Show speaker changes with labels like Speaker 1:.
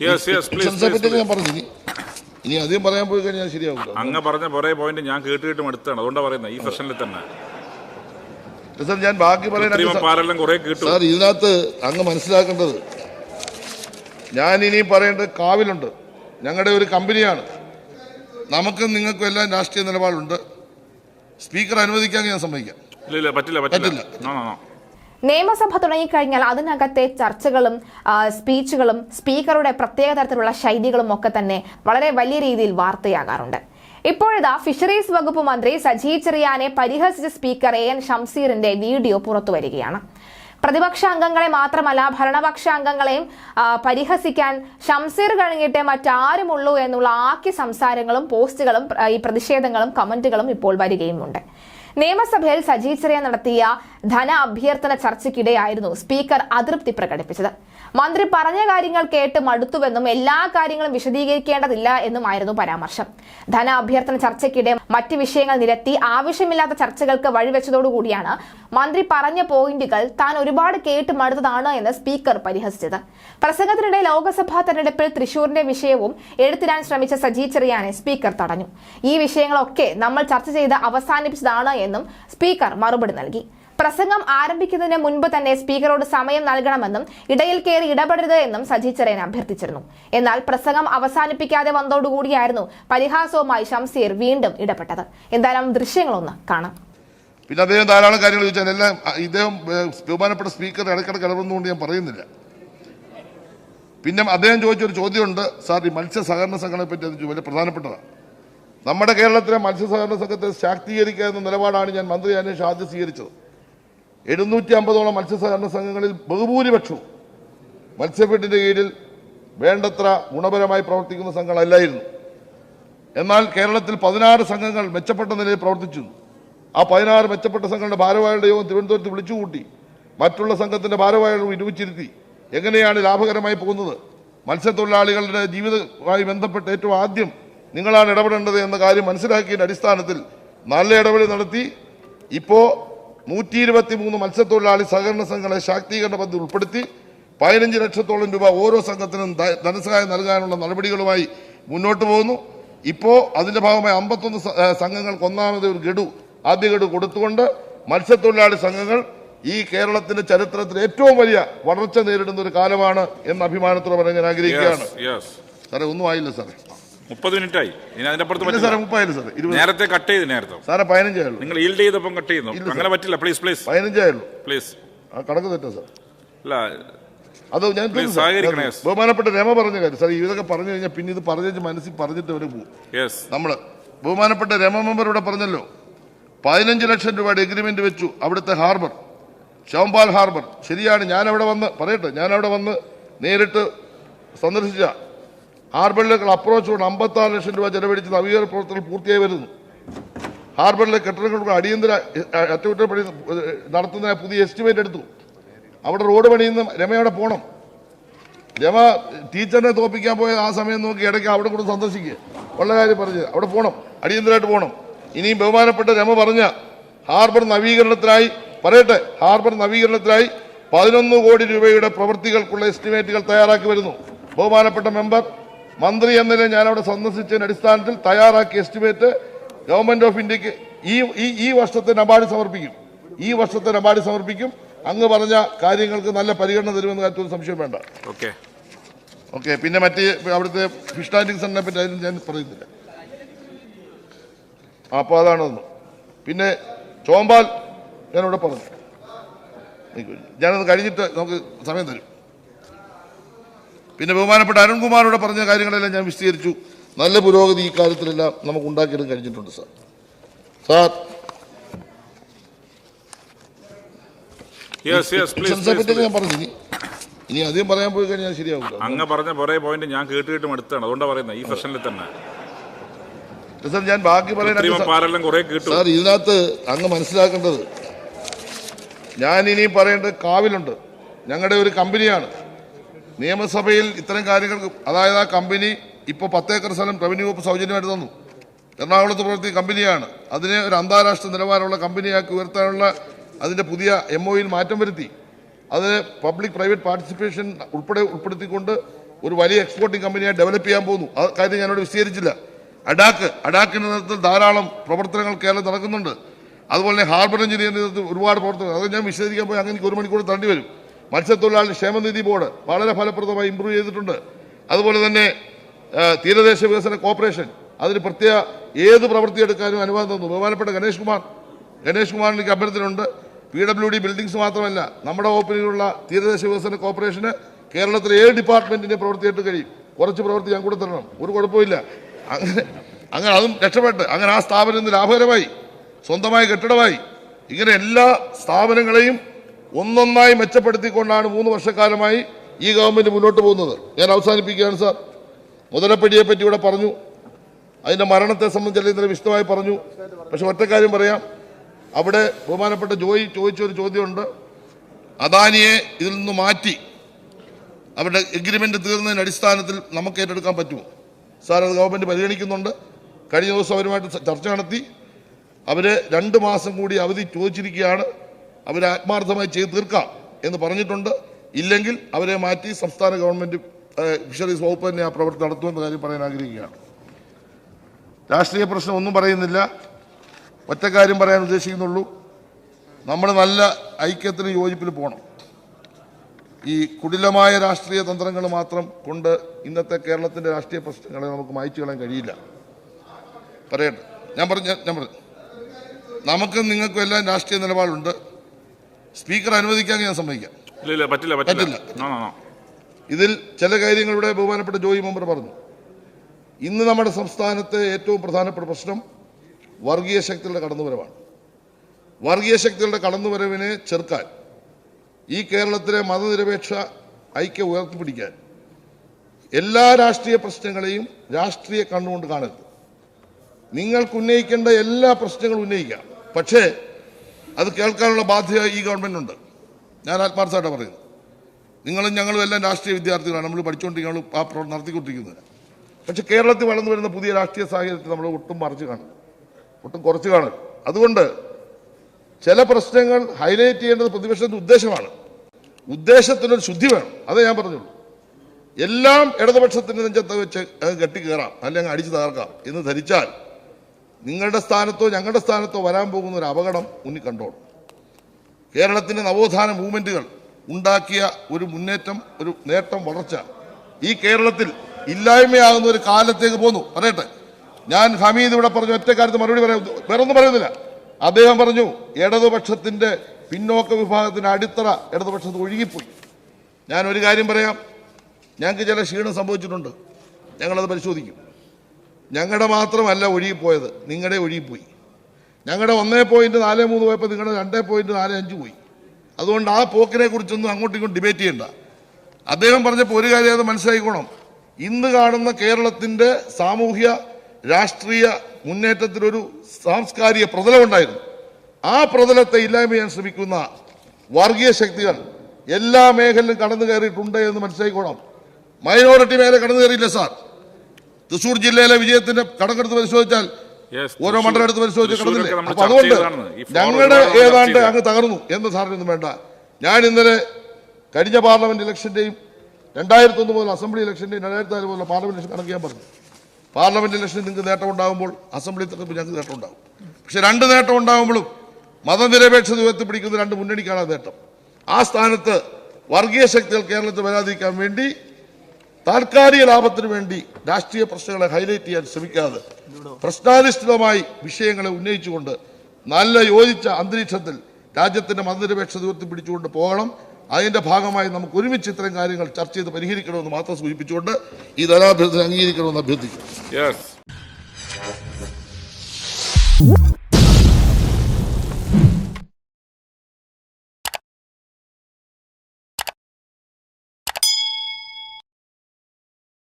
Speaker 1: ഞാൻ പറഞ്ഞു ഇനി ഇനി അധികം പറയാൻ പോയി കഴിഞ്ഞാൽ ശരിയാവില്ല
Speaker 2: അങ്ങ് പറഞ്ഞ കുറേ പോയിന്റ് ഞാൻ കേട്ട് അടുത്താണ് അതുകൊണ്ടാ അതുകൊണ്ടാണ് പറയുന്നത് ഈ സെഷനിൽ തന്നെ.
Speaker 1: സാർ ഞാൻ ബാക്കി പറയാൻ
Speaker 2: പാലെല്ലാം കുറെ കേട്ടു.
Speaker 1: സാർ ഇതിനകത്ത് അങ്ങ് മനസ്സിലാക്കേണ്ടത് ഞാൻ ഇനി പറയേണ്ടത് കാവിലുണ്ട്. ഞങ്ങളുടെ ഒരു കമ്പനിയാണ്. നമുക്കും നിങ്ങൾക്കും എല്ലാം രാഷ്ട്രീയ നിലപാടുണ്ട്. സ്പീക്കർ അനുവദിക്കാൻ ഞാൻ സമ്മതിക്കാം.
Speaker 2: പറ്റില്ല പറ്റില്ല.
Speaker 3: നിയമസഭ തുടങ്ങിക്കഴിഞ്ഞാൽ അതിനകത്തെ ചർച്ചകളും സ്പീച്ചുകളും സ്പീക്കറുടെ പ്രത്യേക തരത്തിലുള്ള ശൈലികളും ഒക്കെ തന്നെ വളരെ വലിയ രീതിയിൽ വാർത്തയാകാറുണ്ട്. ഇപ്പോഴിതാ ഫിഷറീസ് വകുപ്പ് മന്ത്രി സജി ചെറിയാനെ പരിഹസിച്ച സ്പീക്കർ എ എൻ ഷംസീറിന്റെ വീഡിയോ പുറത്തു വരികയാണ്. പ്രതിപക്ഷ അംഗങ്ങളെ മാത്രമല്ല ഭരണപക്ഷ അംഗങ്ങളെയും പരിഹസിക്കാൻ ഷംസീർ കഴിഞ്ഞിട്ട് മറ്റാരുമുള്ളൂ എന്നുള്ള ആക്കി സംസാരങ്ങളും പോസ്റ്റുകളും ഈ പ്രതിഷേധങ്ങളും കമന്റുകളും ഇപ്പോൾ വരികയുമുണ്ട്. നിയമസഭയിൽ സജി ചെറിയ നടത്തിയ ധന അഭ്യർത്ഥന ചർച്ചയ്ക്കിടെയായിരുന്നു സ്പീക്കർ അതൃപ്തി പ്രകടിപ്പിച്ചത്. മന്ത്രി പറഞ്ഞ കാര്യങ്ങൾ കേട്ട് മടുത്തുവെന്നും എല്ലാ കാര്യങ്ങളും വിശദീകരിക്കേണ്ടതില്ല എന്നുമായിരുന്നു പരാമർശം. ധന അഭ്യർത്ഥന ചർച്ചയ്ക്കിടെ മറ്റ് വിഷയങ്ങൾ നിരത്തി ആവശ്യമില്ലാത്ത ചർച്ചകൾക്ക് വഴിവെച്ചതോടുകൂടിയാണ് മന്ത്രി പറഞ്ഞ പോയിന്റുകൾ താൻ ഒരുപാട് കേട്ട് മടുത്തതാണ് എന്ന് സ്പീക്കർ പരിഹസിച്ചത്. പ്രസംഗത്തിനിടെ ലോക്സഭാ തെരഞ്ഞെടുപ്പിൽ തൃശൂരിന്റെ വിഷയവും എഴുത്തിരാൻ ശ്രമിച്ച സജി ചെറിയാനെ സ്പീക്കർ തടഞ്ഞു. ഈ വിഷയങ്ങളൊക്കെ നമ്മൾ ചർച്ച ചെയ്ത് അവസാനിപ്പിച്ചതാണ് എന്നും സ്പീക്കർ മറുപടി നൽകി. പ്രസംഗം ആരംഭിക്കുന്നതിന് മുൻപ് തന്നെ സ്പീക്കറോട് സമയം നൽകണമെന്നും ഇടയിൽ കയറി ഇടപെടരുത് എന്നും സജി ചെറിയൻ അഭ്യർത്ഥിച്ചിരുന്നു. എന്നാൽ പ്രസംഗം അവസാനിപ്പിക്കാതെ വന്നതോടുകൂടിയായിരുന്നു പരിഹാസവുമായി ഷംസീർ വീണ്ടും ഇടപെട്ടത്. എന്തായാലും ദൃശ്യങ്ങളൊന്ന് കാണാം.
Speaker 1: പിന്നെ അദ്ദേഹം ധാരാളം കാര്യങ്ങൾ ചോദിച്ചാൽ എല്ലാം ഇദ്ദേഹം ബഹുമാനപ്പെട്ട സ്പീക്കർ ഇടയ്ക്കിടയ്ക്ക് ഇടപെടുന്നുകൊണ്ട് ഞാൻ പറയുന്നില്ല. പിന്നെ അദ്ദേഹം ചോദിച്ചൊരു ചോദ്യമുണ്ട്. സാർ ഈ മത്സ്യ സഹകരണ സംഘടനയെ പറ്റി അത് വളരെ പ്രധാനപ്പെട്ടതാണ്. നമ്മുടെ കേരളത്തിലെ മത്സ്യ സഹകരണ സംഘത്തെ ശാക്തീകരിക്കുക എന്ന നിലപാടാണ് ഞാൻ മന്ത്രി അന്വേഷണം ആദ്യം സ്വീകരിച്ചത്. എഴുന്നൂറ്റി അമ്പതോളം മത്സ്യസഹകരണ സംഘങ്ങളിൽ ബഹുഭൂരിപക്ഷവും മത്സ്യഫെഡിന്റെ കീഴിൽ വേണ്ടത്ര ഗുണപരമായി പ്രവർത്തിക്കുന്ന സംഘങ്ങളല്ലായിരുന്നു. എന്നാൽ കേരളത്തിൽ പതിനാറ് സംഘങ്ങൾ മെച്ചപ്പെട്ട നിലയിൽ പ്രവർത്തിച്ചു ആ പതിനാറ് മെച്ചപ്പെട്ട സംഘങ്ങളുടെ ഭാരവാഹികളുടെ യോഗം തിരുവനന്തപുരത്ത് വിളിച്ചുകൂട്ടി മറ്റുള്ള സംഘത്തിന്റെ ഭാരവാഹികളും ഇരുവിച്ചിരുത്തി എങ്ങനെയാണ് ലാഭകരമായി പോകുന്നത്? മത്സ്യത്തൊഴിലാളികളുടെ ജീവിതവുമായി ബന്ധപ്പെട്ട് ഏറ്റവും ആദ്യം നിങ്ങളാണ് ഇടപെടേണ്ടത് എന്ന കാര്യം മനസ്സിലാക്കിയതിന്റെ അടിസ്ഥാനത്തിൽ നല്ല ഇടപെടൽ നടത്തി. ഇപ്പോ നൂറ്റി ഇരുപത്തി മൂന്ന് മത്സ്യത്തൊഴിലാളി സഹകരണ സംഘങ്ങളെ ശാക്തീകരണ പദ്ധതി ഉൾപ്പെടുത്തി പതിനഞ്ച് ലക്ഷത്തോളം രൂപ ഓരോ സംഘത്തിനും ധനസഹായം നൽകാനുള്ള നടപടികളുമായി മുന്നോട്ട് പോകുന്നു. ഇപ്പോൾ അതിന്റെ ഭാഗമായി അമ്പത്തൊന്ന് സംഘങ്ങൾക്ക് ഒന്നാമത് ഒരു ഗഡു ആദ്യ ഗഡു കൊടുത്തുകൊണ്ട് മത്സ്യത്തൊഴിലാളി സംഘങ്ങൾ ഈ കേരളത്തിന്റെ ചരിത്രത്തിൽ ഏറ്റവും വലിയ വളർച്ച നേരിടുന്ന ഒരു കാലമാണ് എന്ന അഭിമാനത്തോടെ പറയാൻ ഞാൻ ആഗ്രഹിക്കുകയാണ്. സാറേ ഒന്നും ആയില്ല സാറേ.
Speaker 2: മുപ്പത് മിനിറ്റ് ആയി ഇനി അതിന്റെ അപ്പുറത്ത് നേരത്തെ കട്ട് ചെയ്ത് നേരത്തെ.
Speaker 1: സാറേ പതിനഞ്ചായുള്ളൂ
Speaker 2: നിങ്ങൾ ഈൽഡ് ചെയ്തപ്പം കട്ട് ചെയ്യുന്നു. അങ്ങനെ പറ്റില്ല. പ്ലീസ് പ്ലീസ്
Speaker 1: പതിനഞ്ചായുള്ളൂ
Speaker 2: പ്ലീസ്
Speaker 1: കണക്ക് തെറ്റാ സാർ
Speaker 2: അല്ല
Speaker 1: അത് ഞാൻ. ബഹുമാനപ്പെട്ട രമ പറഞ്ഞ കാര്യം. സാർ ഇതൊക്കെ പറഞ്ഞു കഴിഞ്ഞാൽ പിന്നെ ഇത് പറഞ്ഞു മനസ്സിൽ പറഞ്ഞിട്ട് അവർ പോകും നമ്മൾ ബഹുമാനപ്പെട്ട രമ മെമ്പർ ഇവിടെ പറഞ്ഞല്ലോ. പതിനഞ്ച് ലക്ഷം രൂപയുടെ എഗ്രിമെന്റ് വെച്ചു അവിടുത്തെ ഹാർബർ. ഷോംപാൽ ഹാർബർ. ശരിയാണ് ഞാൻ അവിടെ വന്ന് പറയട്ടെ ഞാൻ അവിടെ വന്ന് നേരിട്ട് സന്ദർശിച്ച ഹാർബറിലേക്കുള്ള അപ്രോച്ച് കൊണ്ട് അമ്പത്തി ആറ് ലക്ഷം രൂപ ചെലവഴിച്ച് നവീകരണ പ്രവർത്തനങ്ങൾ പൂർത്തിയായി വരുന്നു. ഹാർബറിലെ കെട്ടിടങ്ങൾക്ക് അടിയന്തര അറ്റകുറ്റപ്പണി നടത്തുന്നതിന് പുതിയ എസ്റ്റിമേറ്റ് എടുത്തു. അവിടെ റോഡ് പണിയുന്ന രമയോടെ പോകണം രമ ടീച്ചറിനെ തോപ്പിക്കാൻ പോയ ആ സമയം നോക്കി ഇടയ്ക്ക് അവിടെ കൂടെ സന്ദർശിക്കുക. ഉള്ള കാര്യം പറഞ്ഞ്. അവിടെ പോകണം അടിയന്തരമായിട്ട് പോകണം ഇനിയും ബഹുമാനപ്പെട്ട രമ പറഞ്ഞ ഹാർബർ നവീകരണത്തിനായി പറയട്ടെ ഹാർബർ നവീകരണത്തിനായി പതിനൊന്ന് കോടി രൂപയുടെ പ്രവൃത്തികൾക്കുള്ള എസ്റ്റിമേറ്റുകൾ തയ്യാറാക്കി വരുന്നു. ബഹുമാനപ്പെട്ട മെമ്പർ മന്ത്രി എന്ന നിലയിൽ ഞാൻ അവിടെ സന്ദർശിച്ചതിന്റെ അടിസ്ഥാനത്തിൽ തയ്യാറാക്കിയ എസ്റ്റിമേറ്റ് ഗവൺമെന്റ് ഓഫ് ഇന്ത്യയ്ക്ക് ഈ ഈ ഈ വർഷത്തെ നബാർഡ് സമർപ്പിക്കും. ഈ വർഷത്തെ നബാർഡ് സമർപ്പിക്കും. അങ്ങ് പറഞ്ഞ കാര്യങ്ങൾക്ക് നല്ല പരിഗണന തരുമെന്ന് കാര്യത്തിൽ സംശയം വേണ്ട.
Speaker 2: ഓക്കെ.
Speaker 1: ഓക്കെ പിന്നെ മറ്റേ അവിടുത്തെ ഫിഷ് ടാൻഡിങ് സെന്ററിനെ പറ്റി അതിന് ഞാൻ പറയുന്നില്ല. അപ്പോൾ അതാണതെന്ന് പിന്നെ ചോമ്പാൽ ഞാനിവിടെ പറഞ്ഞു. ഞാനത് കഴിഞ്ഞിട്ട് നമുക്ക് സമയം തരും. പിന്നെ ബഹുമാനപ്പെട്ട അരുൺകുമാറോട് പറഞ്ഞ കാര്യങ്ങളെല്ലാം ഞാൻ വിശദീകരിച്ചു. നല്ല പുരോഗതി ഈ കാര്യത്തിലെല്ലാം നമുക്ക് ഉണ്ടാക്കിയെടുക്കാൻ കഴിഞ്ഞിട്ടുണ്ട് സാർ. സാർ. ഞാൻ പറഞ്ഞു. ഇനി ഇനി അധികം പറയാൻ പോയി കഴിഞ്ഞാൽ ശരിയാവില്ല
Speaker 2: അങ്ങ് പറഞ്ഞ കുറേ പോയിന്റ് ഞാൻ കേട്ട് കേട്ട് അതുകൊണ്ടാണ് പറയുന്നത് ഈ സെഷനിൽ തന്നെ.
Speaker 1: സാർ ഞാൻ ബാക്കി
Speaker 2: കേട്ടു.
Speaker 1: സാർ ഇതിനകത്ത് അങ്ങ് മനസ്സിലാക്കേണ്ടത് ഞാൻ ഇനിയും പറയേണ്ടത് കാവിലുണ്ട്. ഞങ്ങളുടെ ഒരു കമ്പനിയാണ്. നിയമസഭയിൽ ഇത്തരം കാര്യങ്ങൾ അതായത് ആ കമ്പനി ഇപ്പോൾ പത്തേക്കർ സ്ഥലം റവന്യൂ വകുപ്പ് സൗജന്യമായിട്ട് തന്നു. എറണാകുളത്ത് പ്രവർത്തി കമ്പനിയാണ്. അതിനെ ഒരു അന്താരാഷ്ട്ര നിലവാരമുള്ള കമ്പനിയാക്കി ഉയർത്താനുള്ള അതിന്റെ പുതിയ എം ഒയിൽ മാറ്റം വരുത്തി. അത് പബ്ലിക് പ്രൈവറ്റ് പാർട്ടിസിപ്പേഷൻ ഉൾപ്പെടെ ഉൾപ്പെടുത്തിക്കൊണ്ട് ഒരു വലിയ എക്സ്പോർട്ടിംഗ് കമ്പനിയായി ഡെവലപ്പ് ചെയ്യാൻ പോകുന്നു. ആ കാര്യം ഞാനോട് വിശദീകരിച്ചില്ല. അഡാക്ക് അഡാക്കിന്റെ നേതൃത്വത്തിൽ ധാരാളം പ്രവർത്തനങ്ങൾ കേരളത്തിൽ നടക്കുന്നുണ്ട്. അതുപോലെ തന്നെ ഹാർബർ എഞ്ചിനീയറിന്റെ നേതൃത്വത്തിൽ ഒരുപാട് പ്രവർത്തനങ്ങൾ. അത് ഞാൻ വിശദീകരിക്കാൻ പോയി. അങ്ങനെ ഒരു മണിക്കൂർ തണ്ടി വരും. മത്സ്യത്തൊഴിലാളി ക്ഷേമനിധി ബോർഡ് വളരെ ഫലപ്രദമായി ഇംപ്രൂവ് ചെയ്തിട്ടുണ്ട്. അതുപോലെ തന്നെ തീരദേശ വികസന കോർപ്പറേഷൻ അതിന് പ്രത്യേക ഏത് പ്രവൃത്തി എടുക്കാനും അനുവാദം തന്നു. ബഹുമാനപ്പെട്ട ഗണേഷ് കുമാർ ഗണേഷ് കുമാറിലേക്ക് അഭ്യർത്ഥനയുണ്ട്. പി ഡബ്ല്യു ഡി ബിൽഡിംഗ്സ് മാത്രമല്ല നമ്മുടെ വകുപ്പിലുള്ള തീരദേശ വികസന കോർപ്പറേഷന് കേരളത്തിലെ ഏത് ഡിപ്പാർട്ട്മെന്റിന്റെ പ്രവൃത്തിയായിട്ട് കഴിയും. കുറച്ച് പ്രവൃത്തി ഞാൻ കൂടെ തരണം. ഒരു കുഴപ്പമില്ല അങ്ങനെ അങ്ങനെ അതും രക്ഷപ്പെട്ട് അങ്ങനെ ആ സ്ഥാപനം ഇന്ന് ലാഭകരമായി സ്വന്തമായ കെട്ടിടമായി ഇങ്ങനെ എല്ലാ സ്ഥാപനങ്ങളെയും ഒന്നൊന്നായി മെച്ചപ്പെടുത്തിക്കൊണ്ടാണ് മൂന്ന് വർഷക്കാലമായി ഈ ഗവൺമെന്റ് മുന്നോട്ട് പോകുന്നത്. ഞാൻ അവസാനിപ്പിക്കുകയാണ് സാർ. മുതലപ്പടിയെ പറ്റി ഇവിടെ പറഞ്ഞു. അതിന്റെ മരണത്തെ സംബന്ധിച്ച് ഇന്നലെ വിശദമായി പറഞ്ഞു. പക്ഷെ ഒറ്റ കാര്യം പറയാം. അവിടെ ബഹുമാനപ്പെട്ട ജോയി ചോദിച്ചൊരു ചോദ്യമുണ്ട്. അദാനിയെ ഇതിൽ നിന്ന് മാറ്റി അവരുടെ എഗ്രിമെന്റ് തീർന്നതിന് അടിസ്ഥാനത്തിൽ നമുക്ക് ഏറ്റെടുക്കാൻ പറ്റുമോ? സാർ അത് ഗവൺമെന്റ് പരിഗണിക്കുന്നുണ്ട്. കഴിഞ്ഞ ദിവസം അവരുമായിട്ട് ചർച്ച നടത്തി. അവർ രണ്ട് മാസം കൂടി അവധി ചോദിച്ചിരിക്കുകയാണ്. അവരെ ആത്മാർത്ഥമായി ചെയ്ത് തീർക്കാം എന്ന് പറഞ്ഞിട്ടുണ്ട്. ഇല്ലെങ്കിൽ അവരെ മാറ്റി സംസ്ഥാന ഗവൺമെന്റ് ഏഹ്, ഫിഷറീസ് വകുപ്പ് തന്നെ ആ പ്രവൃത്തി നടത്തുമെന്ന കാര്യം പറയാൻ ആഗ്രഹിക്കുകയാണ്. രാഷ്ട്രീയ പ്രശ്നം ഒന്നും പറയുന്നില്ല. ഒറ്റ കാര്യം പറയാൻ ഉദ്ദേശിക്കുന്നുള്ളൂ. നമ്മൾ നല്ല ഐക്യത്തിന് യോജിപ്പിൽ പോകണം. ഈ കുടിലമായ രാഷ്ട്രീയ തന്ത്രങ്ങൾ മാത്രം കൊണ്ട് ഇന്നത്തെ കേരളത്തിന്റെ രാഷ്ട്രീയ പ്രശ്നങ്ങളെ നമുക്ക് മായ്ച്ചു കളയാൻ കഴിയില്ല. പറയട്ടെ. ഞാൻ പറഞ്ഞു ഞാൻ പറഞ്ഞു നമുക്കും നിങ്ങൾക്കും എല്ലാം രാഷ്ട്രീയ നിലപാടുണ്ട്. സ്പീക്കർ അനുവദിക്കാൻ ഞാൻ സമ്മതിക്കാം.
Speaker 2: ഇല്ല പറ്റില്ല പറ്റില്ല.
Speaker 1: ഇതിൽ ചില കാര്യങ്ങളുടെ ബഹുമാനപ്പെട്ട ജോയി മെമ്പർ പറഞ്ഞു. ഇന്ന് നമ്മുടെ സംസ്ഥാനത്തെ ഏറ്റവും പ്രധാനപ്പെട്ട പ്രശ്നം വർഗീയ ശക്തികളുടെ കടന്നുവരവാണ്. വർഗീയ ശക്തികളുടെ കടന്നുവരവിനെ ചെറുക്കാൻ ഈ കേരളത്തിലെ മതനിരപേക്ഷ ഐക്യം ഉയർത്തിപ്പിടിക്കാൻ എല്ലാ രാഷ്ട്രീയ പ്രശ്നങ്ങളെയും രാഷ്ട്രീയ കണ്ണുകൊണ്ട് കാണരുത്. നിങ്ങൾക്ക് ഉന്നയിക്കേണ്ട എല്ലാ പ്രശ്നങ്ങളും ഉന്നയിക്കാം. പക്ഷേ അത് കേൾക്കാനുള്ള ബാധ്യത ഈ ഗവൺമെന്റുണ്ട് ഞാൻ ആത്മാർത്ഥമായിട്ട് പറയുന്നത്. നിങ്ങളും ഞങ്ങളും എല്ലാം രാഷ്ട്രീയ വിദ്യാർത്ഥികളാണ്. നമ്മൾ പഠിച്ചുകൊണ്ടിരിക്കുന്ന ആ പ്രവർത്തനം നടത്തിക്കൊണ്ടിരിക്കുന്നത് പക്ഷെ കേരളത്തിൽ വളർന്നു വരുന്ന പുതിയ രാഷ്ട്രീയ സാഹചര്യത്തിൽ നമ്മൾ ഒട്ടും മറിച്ച് കാണും ഒട്ടും കുറച്ച് കാണും അതുകൊണ്ട് ചില പ്രശ്നങ്ങൾ ഹൈലൈറ്റ് ചെയ്യേണ്ടത് പ്രതിപക്ഷത്തിന്റെ ഉദ്ദേശമാണ്. ഉദ്ദേശത്തിനൊരു ശുദ്ധി വേണം. അതേ ഞാൻ പറഞ്ഞുള്ളൂ. എല്ലാം ഇടതുപക്ഷത്തിന്റെ നെഞ്ചത്ത് വെച്ച് അത് കെട്ടിക്കേറാം. അല്ലെങ്കിൽ അടിച്ചു തകർക്കാം എന്ന് ധരിച്ചാൽ നിങ്ങളുടെ സ്ഥാനത്തോ ഞങ്ങളുടെ സ്ഥാനത്തോ വരാൻ പോകുന്ന ഒരു അപകടം മുന്നിൽ കണ്ടോളും. കേരളത്തിന്റെ നവോത്ഥാന മൂവ്മെന്റുകൾ ഉണ്ടാക്കിയ ഒരു മുന്നേറ്റം ഒരു നേട്ടം വളർച്ച ഈ കേരളത്തിൽ ഇല്ലായ്മയാകുന്ന ഒരു കാലത്തേക്ക് പോന്നു. പറയട്ടെ. ഞാൻ ഹമീദ് ഇവിടെ പറഞ്ഞു ഒറ്റ കാര്യത്തിൽ മറുപടി പറയാം. വേറൊന്നും പറയുന്നില്ല. അദ്ദേഹം പറഞ്ഞു ഇടതുപക്ഷത്തിന്റെ പിന്നോക്ക വിഭാഗത്തിന്റെ അടിത്തറ ഇടതുപക്ഷത്ത് ഒഴുകിപ്പോയി. ഞാൻ ഒരു കാര്യം പറയാം. ഞങ്ങൾക്ക് ചില ക്ഷീണം സംഭവിച്ചിട്ടുണ്ട്. ഞങ്ങളത് പരിശോധിക്കും. ഞങ്ങളുടെ മാത്രമല്ല ഒഴുകിപ്പോയത് നിങ്ങളുടെ ഒഴുകിപ്പോയി ഞങ്ങളുടെ ഒന്നേ പോയിന്റ് നാല് മൂന്ന് പോയപ്പോൾ നിങ്ങളുടെ രണ്ടേ പോയിന്റ് നാല് അഞ്ച് പോയി. അതുകൊണ്ട് ആ പോക്കിനെ കുറിച്ചൊന്നും അങ്ങോട്ടും ഇങ്ങോട്ടും ഡിബേറ്റ് ചെയ്യണ്ട. അദ്ദേഹം പറഞ്ഞപ്പോൾ ഒരു കാര്യം അത് മനസ്സിലാക്കിക്കോണം. ഇന്ന് കാണുന്ന കേരളത്തിന്റെ സാമൂഹ്യ രാഷ്ട്രീയ മുന്നേറ്റത്തിനൊരു സാംസ്കാരിക പ്രതലമുണ്ടായിരുന്നു ആ പ്രതലത്തെ ഇല്ലായ്മ ചെയ്യാൻ ശ്രമിക്കുന്ന വർഗീയ ശക്തികൾ എല്ലാ മേഖലയിലും കടന്നു കയറിയിട്ടുണ്ട് എന്ന് മനസ്സിലാക്കിക്കോണം. മൈനോറിറ്റി മേഖല കടന്നു കയറിയില്ല സാർ. തൃശൂർ ജില്ലയിലെ വിജയത്തിന്റെ കണക്കെടുത്ത് പരിശോധിച്ചാൽ ഓരോ മണ്ഡലം എടുത്ത് പരിശോധിച്ച് കിടന്നില്ലേ? അപ്പൊ അതുകൊണ്ട് ഞങ്ങളുടെ ഏതാണ്ട് അങ്ങ് തകർന്നു. എന്ന് സാറിനൊന്നും വേണ്ട. ഞാൻ ഇന്നലെ കഴിഞ്ഞ പാർലമെന്റ് ഇലക്ഷന്റെയും രണ്ടായിരത്തി ഒന്ന് മുതൽ അസംബ്ലി ഇലക്ഷന്റെയും രണ്ടായിരത്തി നാല് മുതൽ പാർലമെന്റ് ഇലക്ഷൻ കണക്ക് ഞാൻ പറഞ്ഞു. പാർലമെന്റ് ഇലക്ഷൻ നിങ്ങൾക്ക് നേട്ടം ഉണ്ടാകുമ്പോൾ അസംബ്ലി തെരഞ്ഞെടുപ്പ് ഞങ്ങൾക്ക് നേട്ടം ഉണ്ടാകും പക്ഷെ രണ്ട് നേട്ടം ഉണ്ടാകുമ്പോഴും മതനിരപേക്ഷത ഉയർത്തിപ്പിടിക്കുന്ന രണ്ട് മുന്നണിക്കാണ് നേട്ടം. ആ സ്ഥാനത്ത് വർഗീയ ശക്തികൾ കേരളത്തിൽ വരാതിരിക്കാൻ വേണ്ടി താൽക്കാലിക ലാഭത്തിനു വേണ്ടി രാഷ്ട്രീയ പ്രശ്നങ്ങളെ ഹൈലൈറ്റ് ചെയ്യാൻ ശ്രമിക്കാതെ പ്രശ്നാധിഷ്ഠിതമായി വിഷയങ്ങളെ ഉന്നയിച്ചുകൊണ്ട് നല്ല യോജിച്ച അന്തരീക്ഷത്തിൽ രാജ്യത്തിന്റെ മതനിരപേക്ഷത ഉയർത്തിപ്പിടിച്ചുകൊണ്ട് പോകണം. അതിന്റെ ഭാഗമായി നമുക്ക് ഒരുമിച്ച് ഇത്തരം കാര്യങ്ങൾ ചർച്ച ചെയ്ത് പരിഹരിക്കണമെന്ന് മാത്രം സൂചിപ്പിച്ചുകൊണ്ട് ഈ ധനാഭ്യർത്ഥന അംഗീകരിക്കണമെന്ന് അഭ്യർത്ഥിക്കുന്നു.
Speaker 2: Yes.